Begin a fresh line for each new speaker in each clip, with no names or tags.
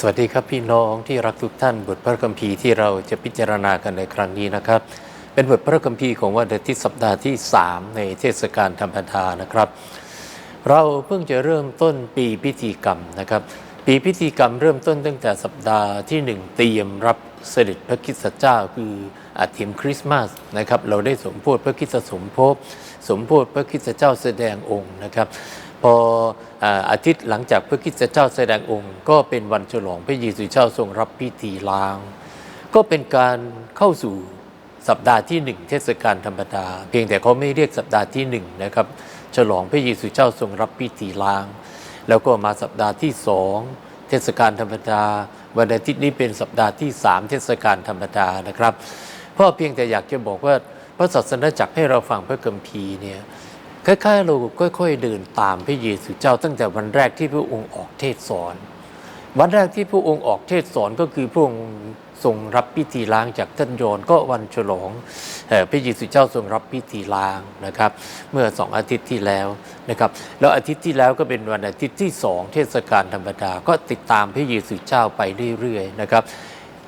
สวัสดีครับพี่น้องที่รักทุกท่านบทพระคัมภีร์ที่เราจะพิจารณากันในครั้งนี้นะครับ เป็นบทพระคัมภีร์ของวันอาทิตย์สัปดาห์ที่ 3 ในเทศกาลธรรมดานะครับ เราเพิ่งจะเริ่มต้นปีพิธีกรรมนะครับ ปีพิธีกรรมเริ่มต้นตั้งแต่สัปดาห์ที่ 1 เตรียมรับเสด็จพระคริสตเจ้าคืออาทิมคริสต์มาสนะครับเราได้สมโพธิพระคริสสมภพสมโพธิพระคริสเจ้าแสดงองค์นะครับ พออาทิตย์หลังจากพระคริสตเจ้าแสดงองค์ ก็เป็นวันฉลองพระเยซูเจ้าทรงรับพิธีล้าง ก็เป็นการเข้าสู่สัปดาห์ที่หนึ่งเทศกาลธรรมดา เพียงแต่เขาไม่เรียกสัปดาห์ที่หนึ่งนะครับฉลองพระเยซูเจ้าทรงรับพิธีล้าง แล้วก็มาสัปดาห์ที่สองเทศกาลธรรมดา วันอาทิตย์นี้เป็นสัปดาห์ที่สามเทศกาลธรรมดานะครับพ่อเพียงแต่อยากจะบอกว่าพระศาสนาจักรให้เราฟังพระคัมภีร์เนี่ย คล้ายๆเราค่อย ๆ เดินตามพระเยซูเจ้าตั้งแต่วันแรกที่พระองค์ออกเทศสอน วันแรกที่พระองค์ออกเทศสอนก็คือพระองค์ทรงรับพิธีล้างจากท่านโยนก็วันฉลองเอ่อพระเยซูเจ้าทรงรับพิธีล้างนะครับ เมื่อสองอาทิตย์ที่แล้วนะครับ แล้วอาทิตย์ที่แล้วก็เป็นวันอาทิตย์ที่สองเทศกาลธรรมดาก็ติดตามพระเยซูเจ้าไปเรื่อยๆนะครับ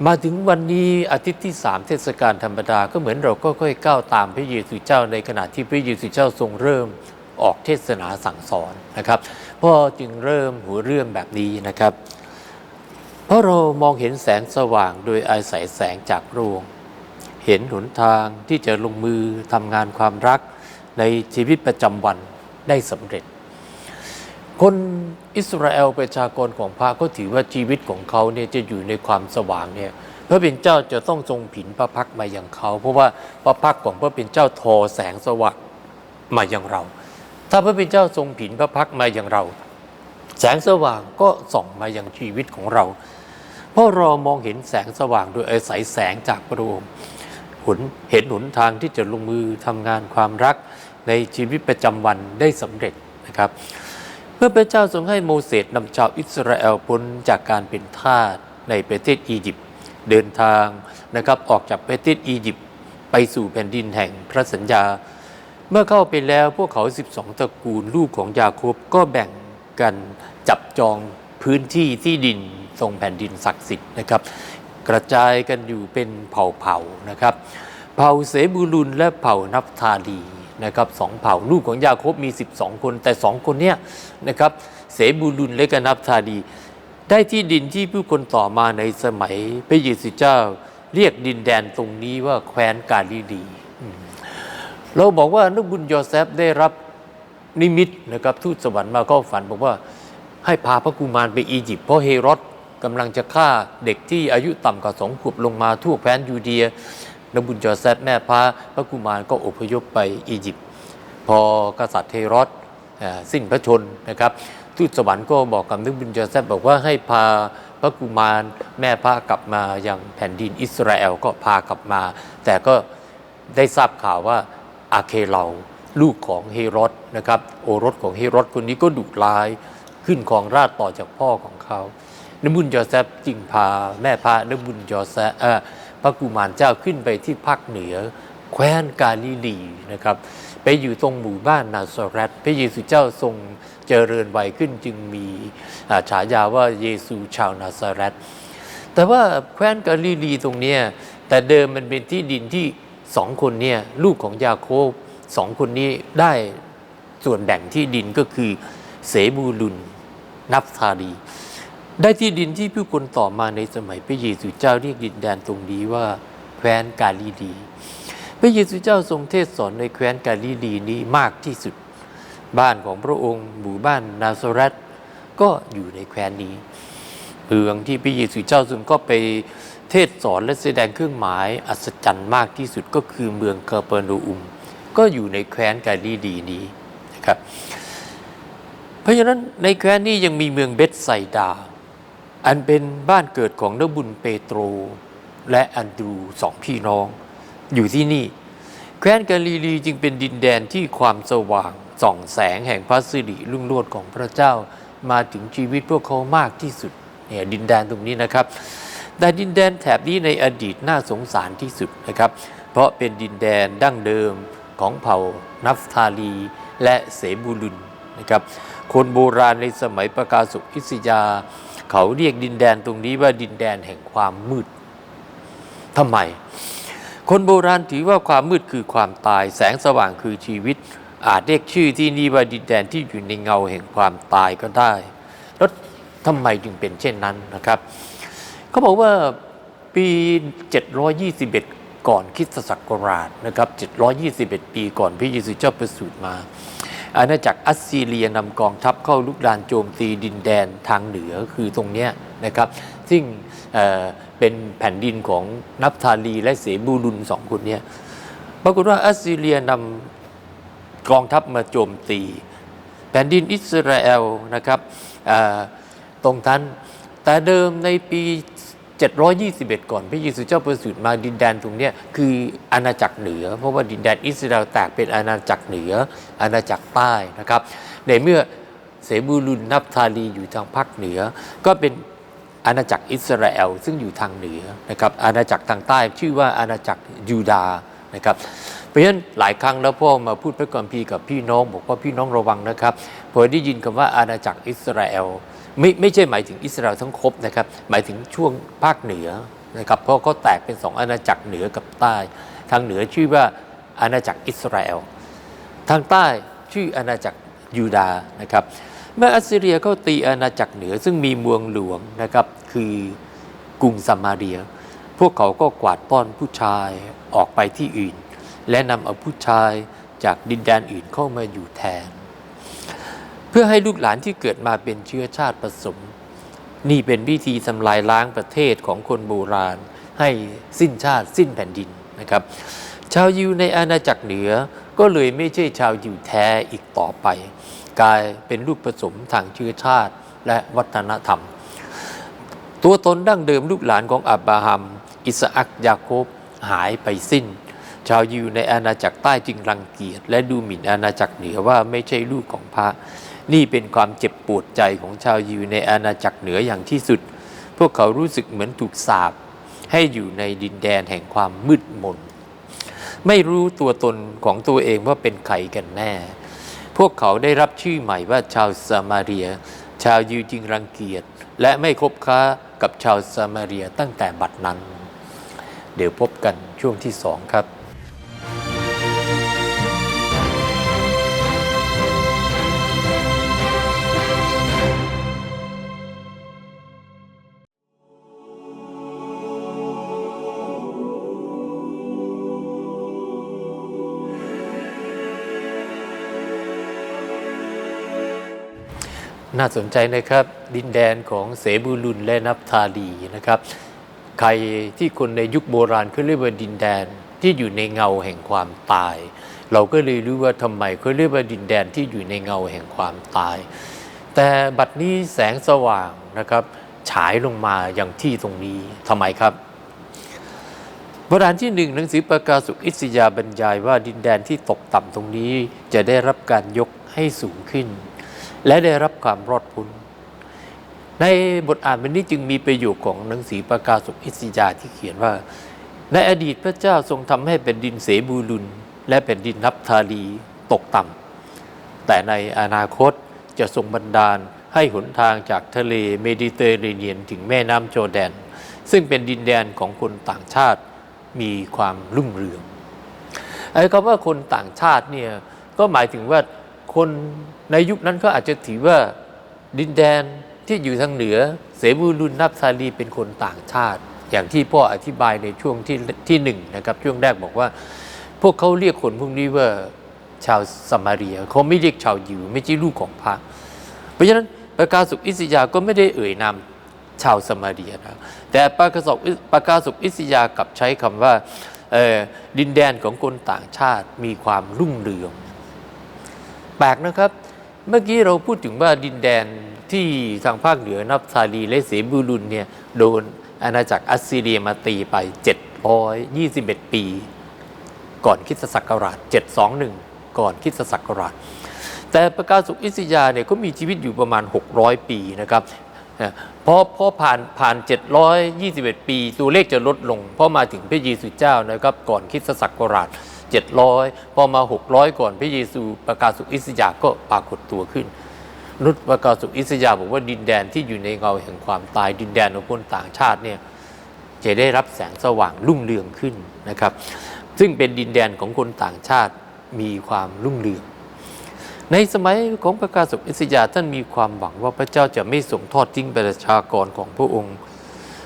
มาถึงวันนี้อาทิตย์ที่ 3 เทศกาลธรรมดาก็เหมือนเราก็ค่อยๆก้าวตามพระเยซูเจ้าในขณะที่พระเยซูเจ้าทรงเริ่มออกเทศนาสั่งสอนนะครับพ่อจึงเริ่มหัวเรื่องแบบนี้นะครับ เพราะเรามองเห็นแสงสว่างโดยอาศัยแสงจากพระองเห็นหนทางที่จะลงมือทำงานความรักในชีวิตประจำวันได้สำเร็จ คน อิสราเอลประชากรของพระก็ถือว่าชีวิตของเขาเนี่ยจะอยู่ในความสว่างเนี่ยพระเป็นเจ้าจะต้องทรงผินพระพักมาอย่างเขา เพราะว่าพระพักของพระเป็นเจ้าทอแสงสว่างมาอย่างเรา ถ้าพระเป็นเจ้าทรงผินพระพักมาอย่างเรา แสงสว่างก็ส่องมาอย่างชีวิตของเรา เพราะเรามองเห็นแสงสว่างโดยอาศัยแสงจากพระองค์หนเห็นหนทางที่จะลงมือทำงานความรักในชีวิตประจำวันได้สำเร็จนะครับ เมื่อพระเจ้าทรงให้โมเสสนำชาวอิสราเอลพ้นจากการเป็นทาสในประเทศอียิปต์เดินทางนะครับออกจากประเทศอียิปต์ไปสู่แผ่นดินแห่งพระสัญญา เมื่อเข้าไปแล้วพวกเขา 12 ตระกูลลูกของยาโคบก็แบ่งกันจับจองพื้นที่ที่ดินตรงแผ่นดินศักดิ์สิทธิ์นะครับ กระจายกันอยู่เป็นเผ่าๆนะครับ เผ่าเสบูลุนและเผ่านับทาลี นะครับสองเผ่าลูกของยาโคบมี 12 คน แต่สองคนเนี้ยนะครับเสบูลุนและกนับทาลีได้ที่ดินที่ผู้คนต่อมาในสมัยพระเยซูเจ้า เรียกดินแดนตรงนี้ว่าแคว้นกาลิลีเราบอกว่านักบุญโยเซฟได้รับนิมิตนะครับทูตสวรรค์มาเข้าฝันบอกว่าให้พาพระกุมารไปอียิปต์เพราะเฮโรดกำลังจะฆ่าเด็กที่อายุต่ำกว่าสองขวบลงมาทั่วแคว้นยูเดีย นบุญจอแซฟแม่พระพระกุมารก็อพยพไปอียิปต์พอกษัตริย์เฮโรอ่อสิ้นพระชนนะครับทูตสวรรค์ก็บอกกับนบุญจอแซฟบอกว่าให้พาพระกุมารแม่พระกลับมายังแผ่นดินอิสราเอลก็พากลับมา แต่ก็ได้ทราบข่าวว่าอาเคเลาลูกของเฮโรดนะครับโอรสของเฮโรดคนนี้ก็ดุร้ายขึ้นของราชต่อจากพ่อของเขานบุญยอแซฟจึงพาแม่พระนบุญยอแซ พระกุมารเจ้าขึ้นไปที่ภาคเหนือ แคว้นกาลิลีนะครับไปอยู่ตรงหมู่บ้านนาซาเรตพระเยซูเจ้าทรงเจริญวัยขึ้นจึงมีฉายาว่าเยซูชาวนาซาเรตแต่ว่าแคว้นกาลิลีตรงนี้แต่เดิมมันเป็นที่ดินที่สองคนเนี่ยลูกของยาโคบสองคนนี้ได้ส่วนแบ่งที่ดินก็คือเสบูลุนนับทาลี ได้ที่ดินที่ผู้คนต่อมาในสมัยพระเยซูเจ้าเรียกดินแดนตรงนี้ว่าแคว้นกาลิลีพระเยซูเจ้าทรงเทศสอนในแคว้นกาลิลีนี้มากที่สุด บ้านของพระองค์หมู่บ้านนาซาเรตก็อยู่ในแคว้นนี้เมืองที่พระเยซูเจ้าทรงก็ไปเทศสอนและแสดงเครื่องหมายอัศจรรย์มากที่สุดก็คือเมืองเกาเปอร์นูอุม ก็อยู่ในแคว้นกาลิลีนี้นะครับ เพราะฉะนั้นในแคว้นนี้ยังมีเมืองเบธไซดา อันเป็นบ้านเกิดของนักบุญเปโตร และอันดูสองพี่น้อง อยู่ที่นี่ แคว้นกาลิลีจึงเป็นดินแดนที่ความสว่างส่องแสงแห่งพระสิริรุ่งโรจน์ของพระเจ้ามาถึงชีวิตพวกเขามากที่สุดเนี่ยดินแดนตรงนี้นะครับ แต่ดินแดนแถบนี้ในอดีตน่าสงสารที่สุดนะครับ เพราะเป็นดินแดนดั้งเดิมของเผ่านัฟทาลีและเสบูลุนนะครับ คนโบราณในสมัยประกาศุอิสยา เขาเรียกดินแดนตรงนี้ว่าดินแดนแห่งความมืดทำไม คนโบราณถือว่าความมืดคือความตาย แสงสว่างคือชีวิต อาจเรียกชื่อที่นี่ว่าดินแดนที่อยู่ในเงาแห่งความตายก็ได้ แล้วทำไมจึงเป็นเช่นนั้นนะครับ เขาบอกว่าปี 721 ก่อนคริสตศักราชนะครับ 721 ปีก่อนพระเยซูเจ้าประสูติมา อาณาจักรอัสซีเรียนำกองทัพเข้าลุกรานโจมตีดินแดนทางเหนือคือตรงนี้นะครับซึ่งเเป็นแผ่นดินของนับทาลีและเสบูลุนสองคนนี้ปรากฏว่าอัสซีเรียนำกองทัพมาโจมตี แผ่นดินอิสราเอลนะครับตรงนั้นแต่เดิมในปี 721 ก่อนพระเยซูเจ้าประสูติมาดินแดนตรงนี้คืออาณาจักรเหนือ เพราะว่าดินแดนอิสราเอลแตกเป็นอาณาจักรเหนือ อาณาจักรใต้นะครับ ในเมื่อเสบูลุนนับทาลีอยู่ทางภาคเหนือ ก็เป็นอาณาจักรอิสราเอลซึ่งอยู่ทางเหนือนะครับอาณาจักรทางใต้ชื่อว่าอาณาจักรยูดาห์นะครับเพราะฉะนั้นหลายครั้งแล้วพ่อมาพูดพระคัมภีร์กับพี่น้องบอกว่าพี่น้องระวังนะครับพอได้ยินคำว่าอาณาจักรอิสราเอล ไม่ไม่ใช่หมายถึงอิสราเอลทั้งครบนะครับหมายถึงช่วงภาคเหนือนะครับเพราะเขาแตกเป็นสองอาณาจักรเหนือกับใต้ ทางเหนือชื่อว่าอาณาจักรอิสราเอลทางใต้ชื่ออาณาจักรยูดาห์นะครับเมื่ออัสซีเรียเข้าตีอาณาจักรเหนือซึ่งมีเมืองหลวงนะครับคือกรุงซามาเรีย พวกเขาก็กวาดต้อนผู้ชายออกไปที่อื่น และนำเอาผู้ชายจากดินแดนอื่นเข้ามาอยู่แทน พื่อให้ลูกหลานที่เกิดมาเป็นเชื้อชาติผสม นี่เป็นวิธีทำลายล้างประเทศของคนโบราณ ให้สิ้นชาติสิ้นแผ่นดินนะครับ ชาวยิวในอาณาจักรเหนือก็เลยไม่ใช่ชาวยิวแท้อีกต่อไป กลายเป็นลูกผสมทางเชื้อชาติและวัฒนธรรม ตัวตนดั้งเดิมลูกหลานของอับราฮัม อิสอักยาโคบหายไปสิ้น ชาวยิวในอาณาจักรใต้จึงรังเกียจและดูหมิ่นอาณาจักรเหนือว่าไม่ใช่ลูกของพระ นี่เป็นความเจ็บปวดใจของชาวยิวในอาณาจักรเหนืออย่างที่สุด พวกเขารู้สึกเหมือนถูกสาปให้อยู่ในดินแดนแห่งความมืดมน ไม่รู้ตัวตนของตัวเองว่าเป็นใครกันแน่ พวกเขาได้รับชื่อใหม่ว่าชาวซามาเรีย ชาวยิวจึงรังเกียจ และไม่คบค้ากับชาวซามาเรียตั้งแต่บัดนั้น เดี๋ยวพบกันช่วงที่สองครับ น่าสนใจนะครับ ดินแดนของเสบูลุนและนับทาลีนะครับ ใครที่คนในยุคโบราณเขาเรียกว่าดินแดนที่อยู่ในเงาแห่งความตาย เราก็เลยรู้ว่าทำไมเขาเรียกว่าดินแดนที่อยู่ในเงาแห่งความตาย แต่บัดนี้แสงสว่างนะครับ ฉายลงมาอย่างที่ตรงนี้ทำไมครับโบทอ่านที่หนึ่งหนังสือประกาศสุขอิสยาบรรยายว่าดินแดนที่ตกต่ำตรงนี้จะได้รับการยกให้สูงขึ้น และได้รับความรอดพ้นในบทอ่านวันนี้จึงมีประโยคของหนังสือประกาศสุขอิสยาที่เขียนว่า ในอดีตพระเจ้าทรงทำให้แผ่นดินเสบูลุน และแผ่นดินนับทาลีตกต่ำแต่ในอนาคตจะทรงบันดาลให้หนทางจากทะเลเมดิเตอร์เรเนียนถึงแม่น้ำโจแดน ซึ่งเป็นดินแดนของคนต่างชาติมีความรุ่งเรืองไอ้คำว่าคนต่างชาติเนี่ยก็หมายถึงว่า คนในยุคนั้นก็อาจจะถือว่าดินแดนที่อยู่ทางเหนือ เสบูลุนนับซาลีเป็นคนต่างชาติ อย่างที่พ่ออธิบายในช่วงที่ที่หนึ่งนะครับช่วงแรกบอกว่า พวกเขาเรียกคนพวกนี้ว่าชาวสมาเรียเขาไม่เรียกชาวยิวไม่ใช่ลูกของพระเพราะฉะนั้นประกาศสุขอิสยาห์ก็ไม่ได้เอ่ยนามชาวสมาเรียนะแต่ประกาศสุขประกาศสุขอิสยาห์กลับใช้คำว่าดินแดนของคนต่างชาติมีความรุ่งเรือง แปลกนะครับ เมื่อกี้เราพูดถึงว่าดินแดนที่ทางภาคเหนือนับซาลีและเสบูลุนเนี่ยโดนอาณาจักรอัสซีเรียมาตีไป 721 ปี ก่อนคิสตศักราช 721 ก่อนคิสตศักราช แต่ประกาศสุอิสยาเนี่ยก็มีชีวิตอยู่ประมาณ 600 ปีนะครับพอพอผ่านผ่าน 721 ปี ตัวเลขจะลดลง เพราะมาถึงพระเยซูเจ้านะครับก่อนคิสตศักราช 700 พอมา 600 ก่อนพระเยซูประกาศสุอิสยาก็ปรากฏตัวขึ้นนุชประกาศสุอิสยาบอกว่าดินแดนที่อยู่ในเงาแห่งความตายดินแดนของคนต่างชาติเนี่ยจะได้รับแสงสว่างรุ่งเรืองขึ้นนะครับ ซึ่งเป็นดินแดนของคนต่างชาติมีความรุ่งเรือง ในสมัยของประกาศสุอิสยาท่านมีความหวังว่าพระเจ้าจะไม่ส่งทอดทิ้งประชากรของพระองค์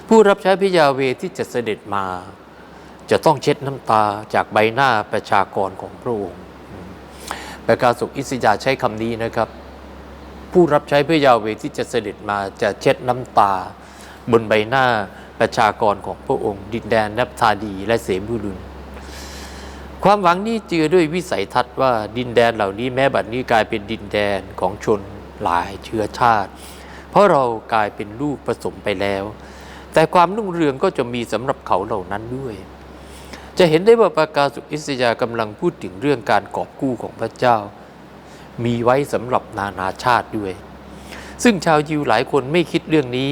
ผู้รับใช้พระยาเวที่จะเสด็จมา จะต้องเช็ดน้ำตาจากใบหน้าประชากรของพระองค์ประกาศสุขอิสยาใช้คำนี้นะครับ ผู้รับใช้พระยาเวที่จะเสด็จมาจะเช็ดน้ำตา บนใบหน้าประชากรของพระองค์ ดินแดนนับทาดีและเสบูลุนความหวังนี้เจือด้วยวิสัยทัศน์ว่าดินแดนเหล่านี้แม้บัดนี้กลายเป็นดินแดนของชนหลายเชื้อชาติ เพราะเรากลายเป็นลูกผสมไปแล้ว แต่ความรุ่งเรืองก็จะมีสำหรับเขาเหล่านั้นด้วย จะเห็นได้ว่าประกาศสุอิสยากำลังพูดถึงเรื่องการกอบกู้ของพระเจ้า มีไว้สำหรับนานาชาติด้วย ซึ่งชาวยิวหลายคนไม่คิดเรื่องนี้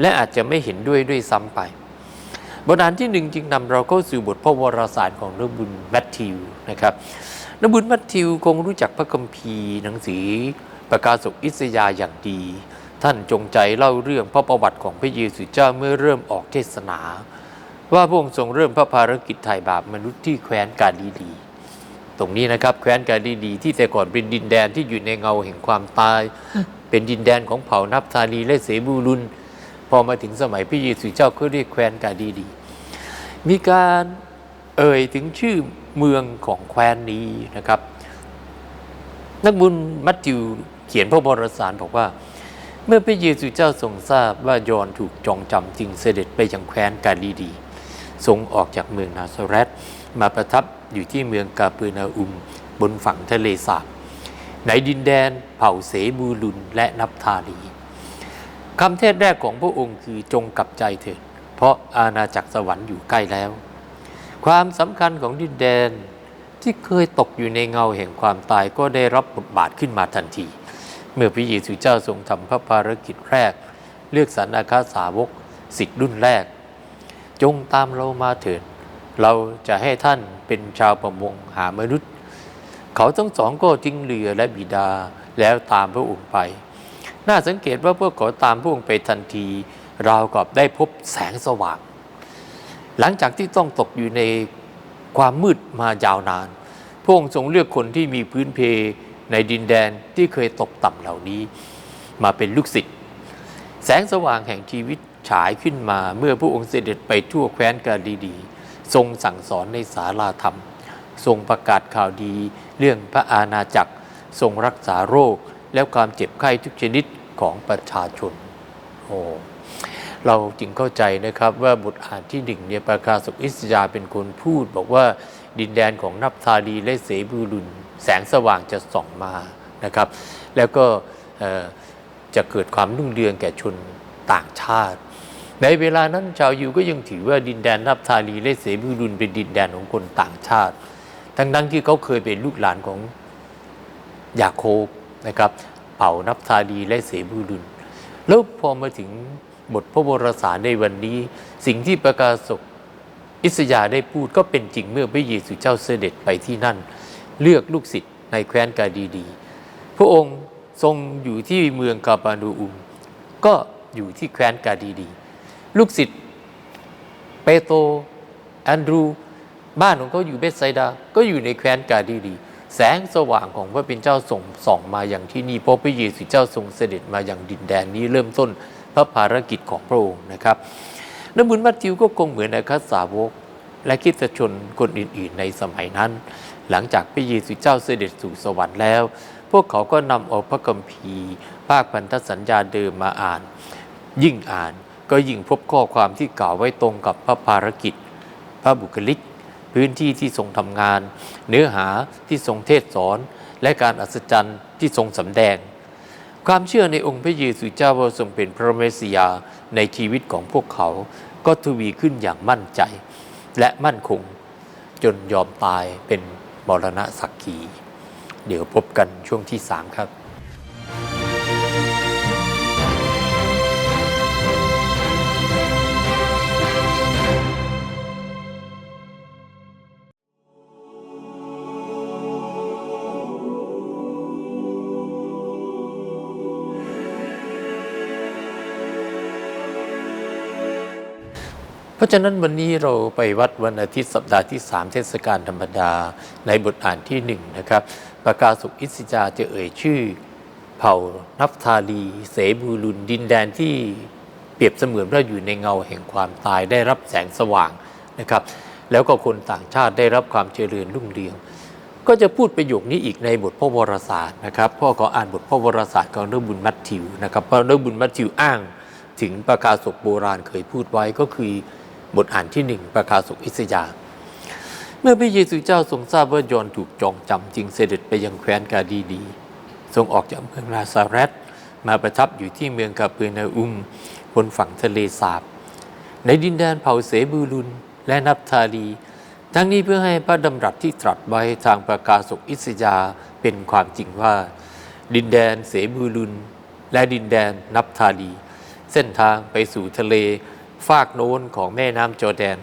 และอาจจะไม่เห็นด้วยด้วยซ้ำไปบทอ่านที่หนึ่งจึงนำเราเข้าสู่บทพระวรสารของนบุญแมทธิวนะครับนบุญแมทธิวคงรู้จักพระคัมภีร์หนังสือประกาศสุอิสยาอย่างดี ท่านจงใจเล่าเรื่องพระประวัติของพระเยซูเจ้าเมื่อเริ่มออกเทศนา ว่าพระองค์ทรงเริ่มพระภารกิจไถ่บาปมนุษย์ที่แคว้นกาลีดี ตรงนี้นะครับแคว้นกาลีดี ที่แต่ก่อนเป็นดินแดนที่อยู่ในเงาแห่งความตาย เป็นดินแดนของเผ่านับทาลีและเสบูลุนพอมาถึงสมัยพระเยซูเจ้าก็เรียกแคว้นกาลีดี มีการเอ่ยถึงชื่อเมืองของแคว้นนี้นะครับ นักบุญมัทธิวเขียนพระบรสารบอกว่า เมื่อพระเยซูเจ้าทรงทราบว่ายอนถูกจองจำจึงเสด็จไปยังแคว้นกาลีดี ทรงออกจากเมืองนาซาเรตมาประทับอยู่ที่เมืองกาเปอร์นาอุม บนฝั่งทะเลสาบในดินแดนเผ่าเสบูลุนและนับทาลีคำเทศแรกของพระองค์คือจงกลับใจเถิด เพราะอาณาจักรสวรรค์อยู่ใกล้แล้ว ความสำคัญของดินแดนที่เคยตกอยู่ในเงาแห่งความตายก็ได้รับบทบาทขึ้นมาทันที เมื่อพระเยซูเจ้าทรงทำพระภารกิจแรก เลือกสรรอาคาสาวกสิทธิ์รุ่นแรก จงตามเรามาเถิด เราจะให้ท่านเป็นชาวประมงหามนุษย์ เขาทั้งสองก็ทิ้งเรือและบิดาแล้วตามพระองค์ไป น่าสังเกตว่าพวกเขาตามพระองค์ไปทันที ราวกับได้พบแสงสว่าง หลังจากที่ต้องตกอยู่ในความมืดมายาวนาน พระองค์ทรงเลือกคนที่มีพื้นเพในดินแดนที่เคยตกต่ำเหล่านี้ มาเป็นลูกศิษย์แสงสว่างแห่งชีวิต ฉายขึ้นมาเมื่อพระองค์เสด็จไปทั่วแคว้นกาลีดี ทรงสั่งสอนในศาลาธรรม ทรงประกาศข่าวดีเรื่องพระอาณาจักร ทรงรักษาโรคและความเจ็บไข้ทุกชนิดของประชาชนโอ้เราจึงเข้าใจนะครับว่าบทอ่านที่หนึ่งเนี่ยประกาศสุขอิสยาเป็นคนพูด บอกว่าดินแดนของนับทาลีและเสบูลุน แสงสว่างจะส่องมานะครับ แล้วก็จะเกิดความรุ่งเรืองแก่ชนต่างชาติ ในเวลานั้นชาวยิวก็ยังถือว่าดินแดนนับทาลีและเสบูลุนเป็นดินแดนของคนต่างชาติ ทั้งนั้นที่เขาเคยเป็นลูกหลานของยาโคบนะครับ เผ่านับทาลีและเสบูลุนแล้วพอมาถึงบทพระวรสารในวันนี้ สิ่งที่ประกาศกอิสยาได้พูดก็เป็นจริงเมื่อพระเยซูเจ้าเสด็จไปที่นั่น เลือกลูกศิษย์ในแคว้นกาดีดี พระองค์ทรงอยู่ที่เมืองกาปาดูอุม ก็อยู่ที่แคว้นกาดีดี ลูกศิษย์เปโตรแอนดรู บ้านของเขาอยู่เบธไซดา ก็อยู่ในแคว้นกาดีดี แสงสว่างของพระเป็นเจ้าส่งส่องมาอย่างที่นี่เพราะพระเยซูเจ้าทรงเสด็จมาอย่างดินแดนนี้เริ่มต้นพระภารกิจของพระองค์นะครับน้ำบุญมัทธิวก็คงเหมือนนะครับสาวก และคริสตชนคนอื่นๆ ในสมัยนั้น หลังจากพระเยซูเจ้าเสด็จสู่สวรรค์แล้ว พวกเขาก็นำเอาพระคัมภีร์ ภาคพันธสัญญาเดิมมาอ่าน ยิ่งอ่าน ก็ยิ่งพบข้อความที่กล่าวไว้ตรงกับพระภารกิจ พระบุคลิก พื้นที่ที่ทรงทำงาน เนื้อหาที่ทรงเทศสอน และการอัศจรรย์ที่ทรงสำแดง ความเชื่อในองค์พระเยซูเจ้าว่าทรงเป็นพระเมสสิยาในชีวิตของพวกเขา ก็ทวีขึ้นอย่างมั่นใจ และมั่นคง จนยอมตายเป็นมรณะสักขีเดี๋ยวพบกันช่วงที่3ครับ ราะฉะนั้นวันนี้เราไปวัดวันอาทิตย์สัปดาห์ที่ 3 เทศกาลธรรมดาในบทอ่านที่ 1 นะครับประกาศสุขอิสจาจะเอ่ยชื่อ เผ่านับทาลีเสบูลุนดินแดนที่เปรียบเสมือนว่าอยู่ในเงาแห่งความตายได้รับแสงสว่างนะครับ แล้วก็คนต่างชาติได้รับความเจริญรุ่งเรือง ก็จะพูดประโยคนี้อีกในบทพระวรศาสตร์นะครับพ่อขออ่านบทพระวรศาสตร์ของเรื่องบุญมัทธิวนะครับเพราะเรื่องบุญมัทธิวอ้าง ถึงประกาศกโบราณเคยพูดไว้ก็คือ บทอ่านที่หนึ่งประกาศกอิสยา เมื่อพระเยซูเจ้าทรงทราบว่ายอนถูกจองจำจึงเสด็จไปยังแคว้นกาดีลีทรงออกจากเมืองนาซาเรตมาประทับอยู่ที่เมืองกาเปนาอุมบนฝั่งทะเลสาบ ในดินแดนเผ่าเสบูลุนและนับทาลีทั้งนี้เพื่อให้พระดำรัสที่ตรัสไว้ทางประกาศกอิสยาเป็นความจริงว่า ดินแดนเสบูลุนและดินแดนนับทาลี เส้นทางไปสู่ทะเล ฟากโน้นของแม่น้ำจอแดน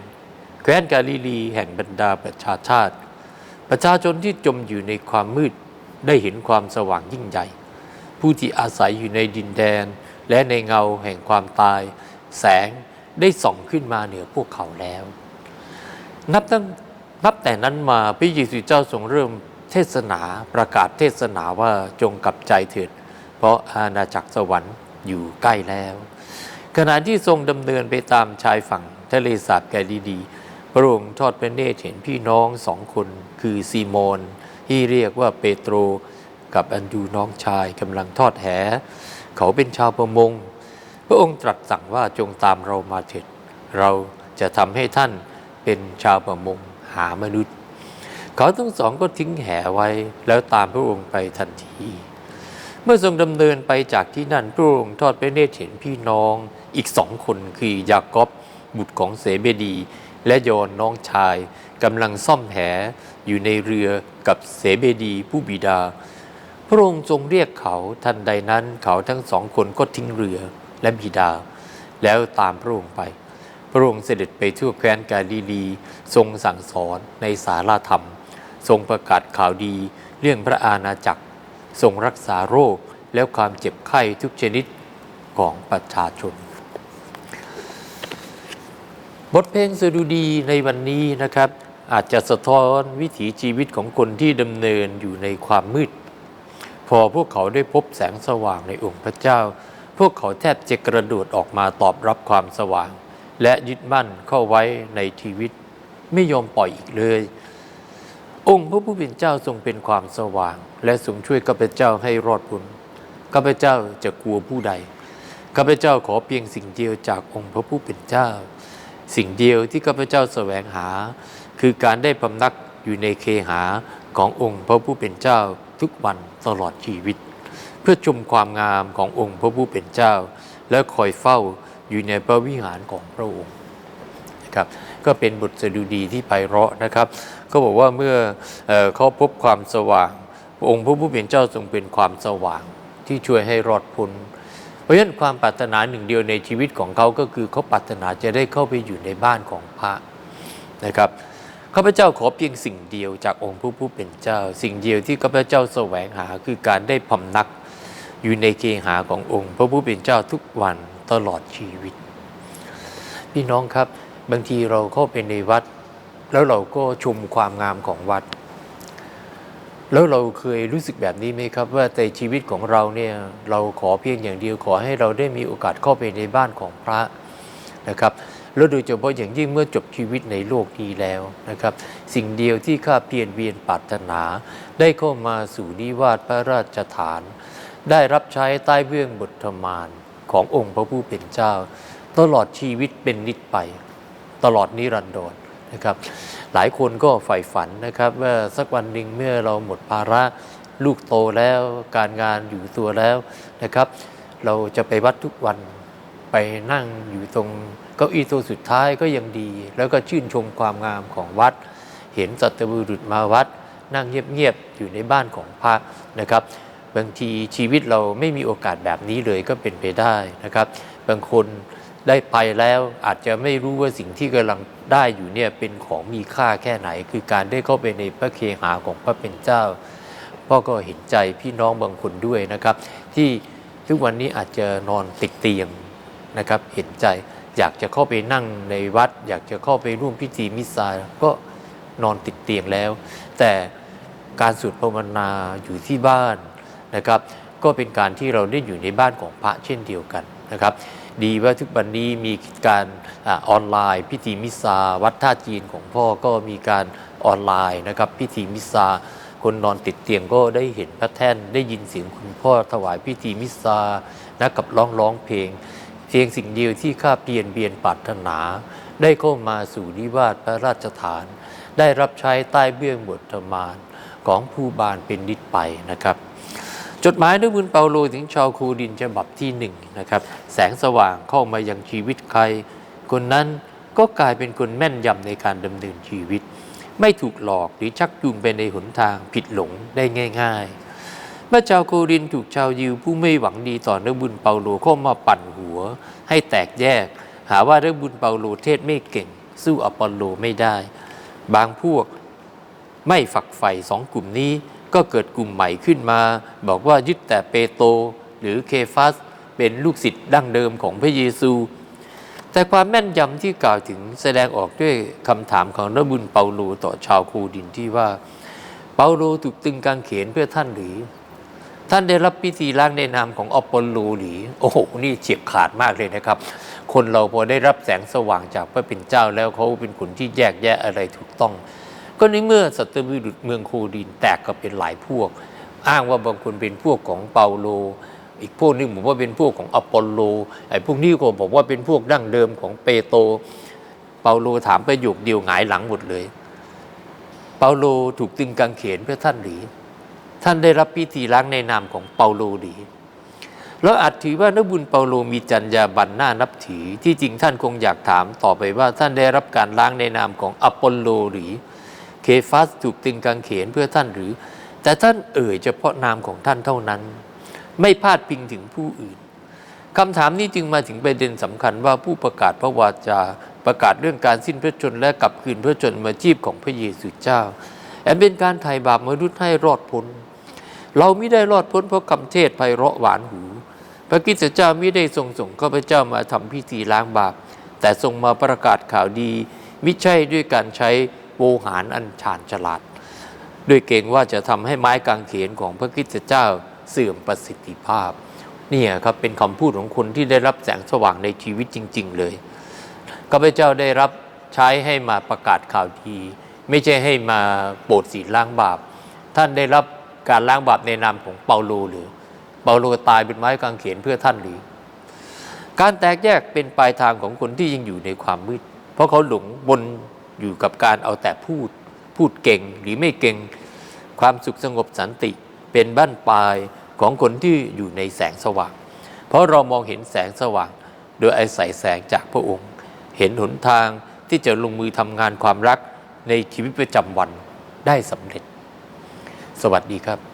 แคว้นกาลิลีแห่งบรรดาประชาชาติ ประชาชนที่จมอยู่ในความมืดได้เห็นความสว่างยิ่งใหญ่ ผู้ที่อาศัยอยู่ในดินแดน และในเงาแห่งความตาย แสงได้ส่องขึ้นมาเหนือพวกเขาแล้ว นับตั้งนับแต่นั้นมาพระเยซูเจ้าทรงเริ่มเทศนาประกาศเทศนาว่าจงกลับใจเถิด เพราะอาณาจักรสวรรค์อยู่ใกล้แล้ว ขณะที่ทรงดำเนินไปตามชายฝั่งทะเลสาบแกลิลีพระองค์ทอดพระเนตรเห็นพี่น้องสองคนคือซีโมน ที่เรียกว่าเปโตรกับอันดูน้องชายกำลังทอดแห เขาเป็นชาวประมง พระองค์ตรัสสั่งว่าจงตามเรามาเถิดเราจะทำให้ท่านเป็นชาวประมงหามนุษย์ เขาทั้งสองก็ทิ้งแหไว้แล้วตามพระองค์ไปทันที เมื่อทรงดำเนินไปจากที่นั่นพระองค์ทอดพระเนตรเห็นพี่น้องอีกสองคนคือยากอบบุตรของเสเบดี และโยอนน้องชายกำลังซ่อมแหอยู่ในเรือกับเสเบดีผู้บิดา พระองค์ทรงเรียกเขาทันใดนั้นเขาทั้งสองคนก็ทิ้งเรือและบิดา แล้วตามพระองค์ไป พระองค์เสด็จไปทั่วแคว้นกาลิลีทรงสั่งสอนในสาราธรรม ทรงประกาศข่าวดีเรื่องพระอาณาจักร ทรงรักษาโรคและความเจ็บไข้ทุกชนิดของประชาชน บทเพลงสดุดีในวันนี้นะครับ อาจจะสะท้อนวิถีชีวิตของคนที่ดำเนินอยู่ในความมืด พอพวกเขาได้พบแสงสว่างในองค์พระเจ้า พวกเขาแทบจะกระโดดออกมาตอบรับความสว่าง และยึดมั่นเข้าไว้ในชีวิต ไม่ยอมปล่อยอีกเลย องค์พระผู้เป็นเจ้าทรงเป็นความสว่าง และทรงช่วยข้าพเจ้าให้รอดพ้นข้าพเจ้าจะกลัวผู้ใดข้าพเจ้าขอเพียงสิ่งเดียวจากองค์พระผู้เป็นเจ้า สิ่งเดียวที่ข้าพเจ้าแสวงหา คือการได้พำนักอยู่ในเคหาขององค์พระผู้เป็นเจ้าทุกวันตลอดชีวิต เพื่อชมความงามขององค์พระผู้เป็นเจ้า และคอยเฝ้าอยู่ในพระวิหารของพระองค์นะครับ ก็เป็นบทสดุดีที่ไพเราะนะครับ ก็บอกว่าเมื่อเขาพบความสว่าง องค์พระผู้เป็นเจ้าทรงเป็นความสว่างที่ช่วยให้รอดพ้นเพราะฉะนั้นความปรารถนาหนึ่งเดียวในชีวิตของเขาก็คือเขาปรารถนาจะได้เข้าไปอยู่ในบ้านของพระนะครับข้าพเจ้าขอเพียงสิ่งเดียวจากองค์พระผู้เป็นเจ้า สิ่งเดียวที่ข้าพเจ้าแสวงหาคือการได้พำนักอยู่ในเคหาขององค์ พระผู้เป็นเจ้าทุกวันตลอดชีวิต พี่น้องครับ บางทีเราเข้าไปในวัด แล้วเราก็ชมความงามของวัด แล้วเราเคยรู้สึกแบบนี้ไหมครับ ว่าในชีวิตของเราเนี่ยเราขอเพียงอย่างเดียวขอให้เราได้มีโอกาสเข้าไปในบ้านของพระนะครับแล้วโดยเฉพาะอย่างยิ่งเมื่อจบชีวิตในโลกนี้แล้วนะครับ สิ่งเดียวที่ข้าเพียรเวียนปรารถนา ได้เข้ามาสู่นิวาสพระราชฐาน ได้รับใช้ใต้เบื้องบทมานขององค์พระผู้เป็นเจ้า ตลอดชีวิตเป็นนิจไป ตลอดนิรันดรนะครับหลายคนก็ใฝ่ฝันนะครับว่าสักวันหนึ่งเมื่อเราหมดภาระลูกโตแล้วการงานอยู่ตัวแล้วนะครับ เราจะไปวัดทุกวันไปนั่งอยู่ตรงเก้าอี้ตัวสุดท้ายก็ยังดี แล้วก็ชื่นชมความงามของวัด เห็นสัตบุรุษมาวัด นั่งเงียบๆอยู่ในบ้านของพระนะครับบางทีชีวิตเราไม่มีโอกาสแบบนี้เลยก็เป็นไปได้นะครับ บางคน ได้ไปแล้วอาจจะไม่รู้ว่าสิ่งที่กำลังได้อยู่เนี่ยเป็นของมีค่าแค่ไหน คือการได้เข้าไปในพระเคหาของพระเป็นเจ้าพ่อก็เห็นใจพี่น้องบางคนด้วยนะครับ ที่ทุกวันนี้อาจจะนอนติดเตียงนะครับ เห็นใจอยากจะเข้าไปนั่งในวัด อยากจะเข้าไปร่วมพิธีมิสซาก็นอนติดเตียงแล้ว แต่การสวดภาวนาอยู่ที่บ้านนะครับ ก็เป็นการที่เราได้อยู่ในบ้านของพระเช่นเดียวกันนะครับ ดีว่าทุกวันนี้มีการอออนไลน์ พิธีมิสซาวัดท่าจีนของพ่อก็มีการออนไลน์นะครับ พิธีมิสซาคนนอนติดเตียงก็ได้เห็นพระแท่นได้ยินเสียงคุณพ่อถวายพิธีมิสซานะกับร้องร้องเพลง เพียงสิ่งเดียวที่ข้าเปลี่ยนเบียนปรารถนา ได้เข้ามาสู่นิวาสพระราชฐาน ได้รับใช้ใต้เบื้องบทธมานของผู้บานเป็นนิดไปนะครับ จดหมายด้วยบุญเปาโลถึงชาวคูดินฉบับที่หนึ่งนะครับ แสงสว่างเข้ามายังชีวิตใคร คนนั้นก็กลายเป็นคนแม่นยำในการดำเนินชีวิต ไม่ถูกหลอกหรือชักจูงไปในหนทางผิดหลงได้ง่าย ๆ เมื่อชาวโครินถูกชาวยิวผู้ไม่หวังดีต่อนบุญเปาโลเข้ามาปั่นหัว ให้แตกแยก หาว่านบุญเปาโลเทศไม่เก่ง สู้อปอลโลไม่ได้ บางพวกไม่ฝักใฝ่สองกลุ่มนี้ ก็เกิดกลุ่มใหม่ขึ้นมา บอกว่ายึดแต่เปโตรหรือเคฟัส เป็นลูกศิษย์ดั้งเดิมของพระเยซู แต่ความแม่นยำที่กล่าวถึงแสดงออกด้วยคำถามของนบุญเปาโลต่อชาวโคดินที่ว่า เปาโลถูกตึงกางเขนเพื่อท่านหรือ ท่านได้รับพิธีล้างในนามของอปอลโลหรือโอ้โหนี่เฉียบขาดมากเลยนะครับ คนเราพอได้รับแสงสว่างจากพระเป็นเจ้าแล้วเขาเป็นคนที่แยกแยะอะไรถูกต้อง ก็ในเมื่อสัตว์วิรุษเมืองโคดินแตกก็เป็นหลายพวก อ้างว่าบางคนเป็นพวกของเปาโล อีกพวกนึงบอกว่าเป็นพวกของอปอลโลไอ้พวกนี้ก็บอกว่าเป็นพวกดั้งเดิมของเปโต เปาโลถามประโยคเดียวหงายหลังหมดเลย เปาโลถูกตึงกางเขนเพื่อท่านหรือท่านได้รับพิธีล้างในนามของเปาโลหรือแล้วอาจถือว่านบุญเปาโลมีจรรยาบรรณน่านับถือที่จริงท่านคงอยากถามต่อไปว่าท่านได้รับการล้างในนามของอปอลโลหรือ เคฟัสถูกตึงกางเขนเพื่อท่านหรือ แต่ท่านเอ่ยเฉพาะนามของท่านเท่านั้น ไม่พาดพิงถึงผู้อื่นคำถามนี้จึงมาถึงประเด็นสำคัญว่าผู้ประกาศพระวาจาประกาศเรื่องการสิ้นพระชนและกลับคืนพระชนมาชีพของพระเยซูเจ้าแอนเป็นการไถ่บาปมนุษย์ให้รอดพ้น เราไม่ได้รอดพ้นเพราะคำเทศไพเราะหวานหู พระคริตเจ้าไม่ได้ทรงส่งข้าพเจ้ามาทำพิธีล้างบาป แต่ทรงมาประกาศข่าวดี มิใช่ด้วยการใช้ โวหารอันชาญฉลาด ด้วยเกรงว่าจะทำให้ไม้กางเขนของพระคริสตเจ้าเสื่อมประสิทธิภาพนี่ครับเป็นคำพูดของคนที่ได้รับแสงสว่างในชีวิตจริง ๆ เลยข้าพเจ้าได้รับใช้ให้มาประกาศข่าวดี ไม่ใช่ให้มาโปรดศีลล้างบาป ท่านได้รับการล้างบาปในนามของเปาโลหรือ เปาโลตายเป็นไม้กางเขนเพื่อท่านหรือ การแตกแยกเป็นปลายทางของคนที่ยังอยู่ในความมืด เพราะเขาหลงบน อยู่กับการเอาแต่พูด พูดเก่งหรือไม่เก่ง ความสุขสงบสันติเป็นบ้านปลายของคนที่อยู่ในแสงสว่าง เพราะเรามองเห็นแสงสว่าง โดยอาศัยแสงจากพระองค์ เห็นหนทางที่จะลงมือทำงานความรักในชีวิตประจำวันได้สำเร็จ สวัสดีครับ